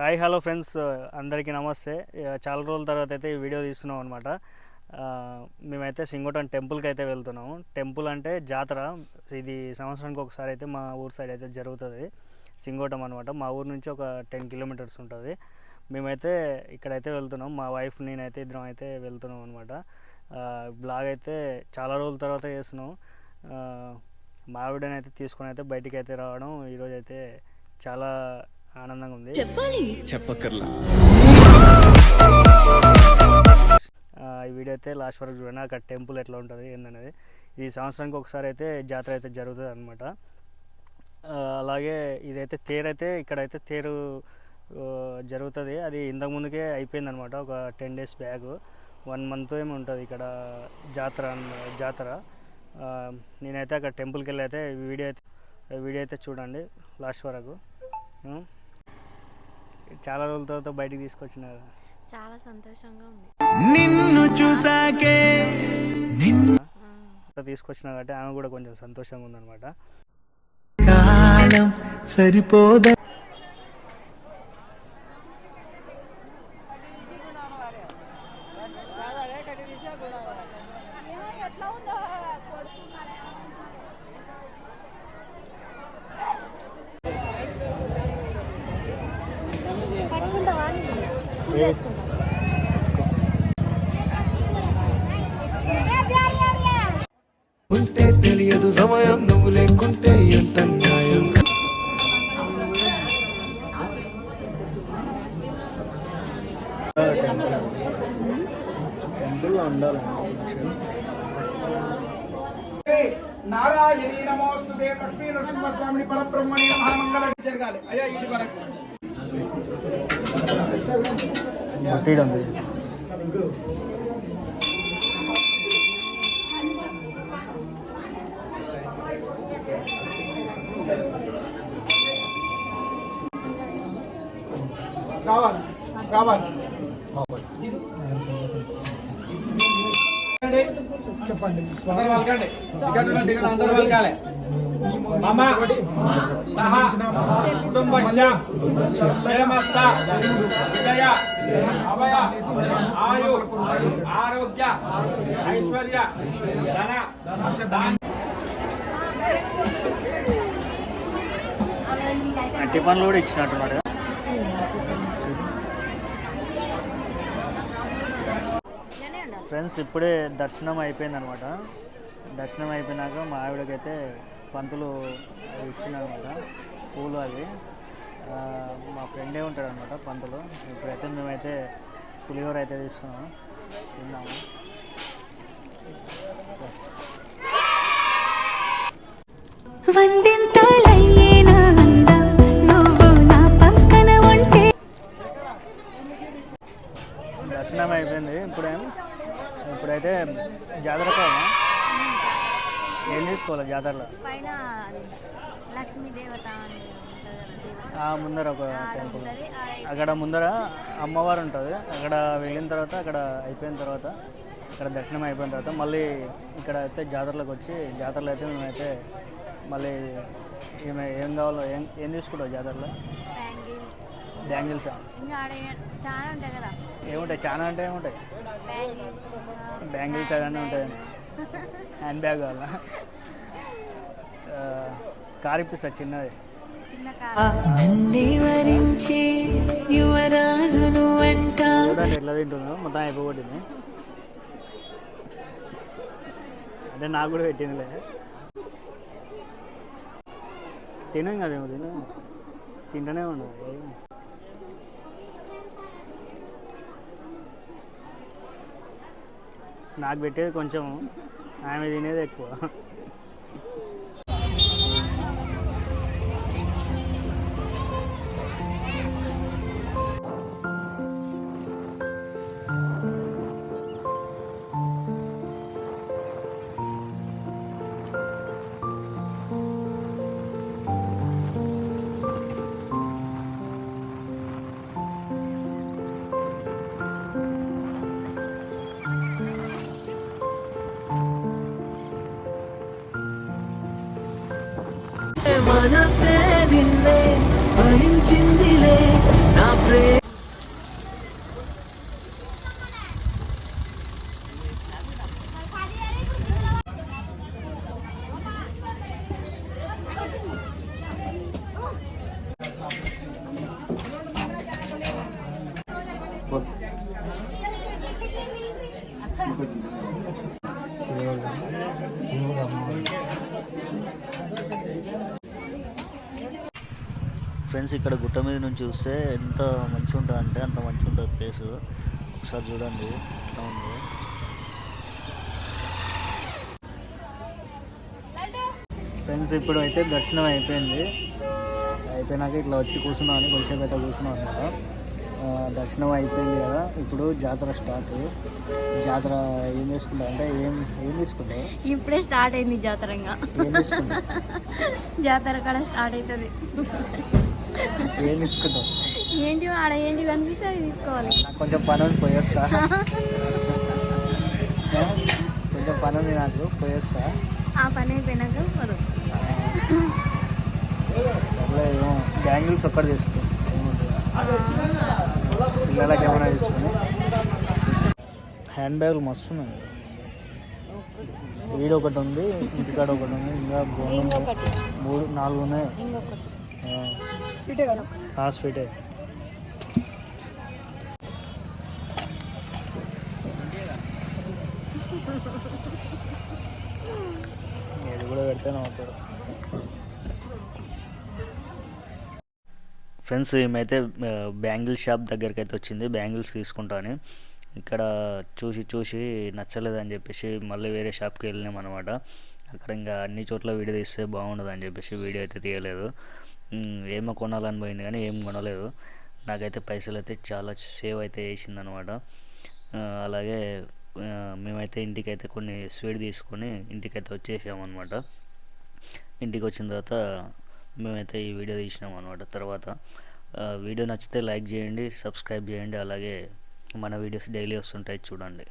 Hi hello friends. అందరికీ నమస్తే. చాలా రోజుల తర్వాత అయితే ఈ వీడియో తీస్తున్నాం అనమాట మేమైతే సింగోటన్ టెంపుల్కి అయితే వెళ్తున్నాము. టెంపుల్ అంటే జాతర. ఇది సంవత్సరానికి ఒకసారి అయితే మా ఊరు సైడ్ అయితే జరుగుతుంది. సింగోటం అనమాట మా ఊరు నుంచి ఒక టెన్ కిలోమీటర్స్ ఉంటుంది. మేమైతే ఇక్కడైతే వెళ్తున్నాం. మా వైఫ్ నేనైతే ఇద్దరం అయితే వెళ్తున్నాం అనమాట బ్లాగ్ అయితే చాలా రోజుల తర్వాత చేస్తున్నాం. మా ఆవిడనైతే తీసుకొని అయితే బయటికి అయితే రావడం ఈరోజు అయితే చాలా ఆనందంగా ఉంది. చెప్పాలి. చెప్పక్కర్లా. ఆ, ఈ వీడియో అయితే లాస్ట్ వరకు చూడండి. అక్కడ టెంపుల్ ఎట్లా ఉంటుంది ఏందనేది. ఈ సంవత్సరానికి ఒకసారి అయితే జాతర అయితే జరుగుతుంది అనమాట అలాగే ఇదైతే తేరు అయితే ఇక్కడైతే తేరు జరుగుతుంది. అది ఇంతకు ముందుకే అయిపోయింది అనమాట ఒక ten days bag. One month ఏమి ఉంటుంది ఇక్కడ జాతర అన్న- జాతర. నేనైతే అక్కడ టెంపుల్కి వెళ్ళి అయితే ఈ వీడియో అయితే ఈ వీడియో అయితే చూడండి. లాస్ట్ వరకు. చాలా రోజుల తర్వాత బయటికి తీసుకొచ్చిన చాలా సంతోషంగా ఉంది. నిన్ను చూసాకే తీసుకొచ్చిన కాబట్టి ఆమె కూడా కొంచెం సంతోషంగా ఉందన్నమాట కాలం సరిపోదా? ఉంటే తెలియదు సమయం నువ్వు లేకుంటే ఎంత న్యాయం? నారాయణ నమోస్తు లక్ష్మీ నరసింహస్వామిని పరబ్రహ్మణి మహామంగళం జరగాలి. అయ్యా ఇది వరకు. మట్టిడం రావాలి రావాలి చెప్పండి అందరూ వలకండి మమ సహ కుటుంబస్య క్షేమస్త విజయ అభయ ఆయు ఆరోగ్య ఐశ్వర్య ధన ధాన్య అట్టి పనులు కూడా ఇచ్చినట్టున్నారు ఇలానే ఫ్రెండ్స్ ఇప్పుడే దర్శనం అయిపోయింది అనమాట దర్శనం అయిపోయినాక మా ఆవిడకైతే పంతులు ఇచ్చిందనమాట పూలు అవి. మా ఫ్రెండే ఉంటాడు అనమాట పంతులు. ఇప్పుడైతే మేమైతే పులిహోర అయితే తీసుకున్నాము తిన్నాము. దర్శనం అయిపోయింది ఇప్పుడేం? ఇప్పుడైతే కావాలా ఏం తీసుకోవాలి జాతరలో? పైన అది లక్ష్మీ దేవత అని ఉంటుంది కదా దేవత. ఆ ముందర ఒక ఆడ టెంపుల్. ఉంటుంది. ఆడ అక్కడ ముందర అమ్మవారు ఉంటుంది. అక్కడ వెళ్ళిన తర్వాత అక్కడ అయిపోయిన తర్వాత అక్కడ దర్శనం అయిపోయిన తర్వాత మళ్ళీ ఇక్కడ అయితే జాతరలోకి వచ్చి జాతరలో అయితే మేమైతే మళ్ళీ ఏమే ఏం కావాలో ఏం ఏం తీసుకుంటావు జాతరలో? బ్యాంగిల్స్. బ్యాంగిల్స్? ఇంకా ఆడ ఏ- చాలా ఉంటాయి కదా. ఏముంటాయి? చాలా అంటే ఏముంటాయి? బ్యాంగిల్స్ బ్యాంగిల్స్ అవన్నీ ఉంటాయి. హ్యాండ్ బ్యాగ్ కావాలా ఆ, కార్ ఇప్పిస్తా చిన్నది చూడండి ఎట్లా తింటుందో మొత్తం అయిపోగొట్టింది. అంటే నాకు కూడా పెట్టిందిలే. తినం కదేమో తిను. తింటూనే ఉన్నావు నాకు పెట్టేది కొంచెం ఆమె తినేది ఎక్కువ. మనసే నిన్నే భరించిందిలే నా ప్రేమ ఫ్రెండ్స్ ఇక్కడ గుట్ట మీద నుంచి చూస్తే ఎంత మంచి ఉంటుంది అంటే అంత మంచి ఉంటుంది ప్లేస్. ఒకసారి చూడండి ఎట్లా ఉంది. ఫ్రెండ్స్ ఇప్పుడు అయితే దర్శనం అయిపోయింది. అయిపోయినాక ఇట్లా వచ్చి కూర్చున్నామని కొంచెంసేపు అయితే కూర్చున్నాం అనమాట దర్శనం అయిపోయింది కదా. ఇప్పుడు జాతర స్టార్ట్. జాతర ఏం చేసుకుంటావు? అంటే ఏం ఏం తీసుకుంటావు? ఇప్పుడే స్టార్ట్ అయింది జాతరంగా జాతర కూడా స్టార్ట్ అవుతుంది ఏం తీసుకుంటావు? ఏంటి ఆడ ఏంటి కనిపిస్తే అది తీసుకోవాలి. నాకు కొంచెం పని ఉంది పోయేస్తా. కొంచెం పని ఉంది నాకు పోయేస్తా. ఆ పని అయిపోయినాక పోదు. సర్లే బ్యాంగిల్స్ ఒక్కటి తీసుకో. పిల్లలకి ఏమైనా తీసుకుని. హ్యాండ్ బ్యాగులు మస్తు ఉన్నాయి వీడు ఒకటి ఉంది ఇంటికాడ ఒకటి ఉంది ఇంకా మూడు నాలుగు ఉన్నాయి. ఆ, స్వీటే ఇది కూడా పెడితేనే అవుతారు ఫ్రెండ్స్ ఏమైతే బ్యాంగిల్ షాప్ దగ్గరికి అయితే వచ్చింది. బ్యాంగిల్స్ తీసుకుంటాను ఇక్కడ చూసి చూసి నచ్చలేదని చెప్పేసి మళ్ళీ వేరే షాప్కి వెళ్ళినాం అనమాట అక్కడ ఇంకా అన్ని చోట్ల వీడియో తీస్తే బాగుండదు అని చెప్పేసి వీడియో అయితే తీయలేదు. ఏమో కొనాలని పోయింది కానీ ఏం కొనలేదు. నాకైతే పైసలు అయితే చాలా సేవ్ అయితే వేసింది అనమాట అలాగే మేమైతే ఇంటికైతే కొన్ని స్వీట్ తీసుకొని ఇంటికైతే వచ్చేసామన్నమాట ఇంటికి వచ్చిన తర్వాత మేమైతే ఈ వీడియో తీసినాం అనమాట తర్వాత వీడియో నచ్చితే లైక్ చేయండి సబ్స్క్రైబ్ చేయండి అలాగే మన వీడియోస్ డైలీ వస్తుంటాయి చూడండి.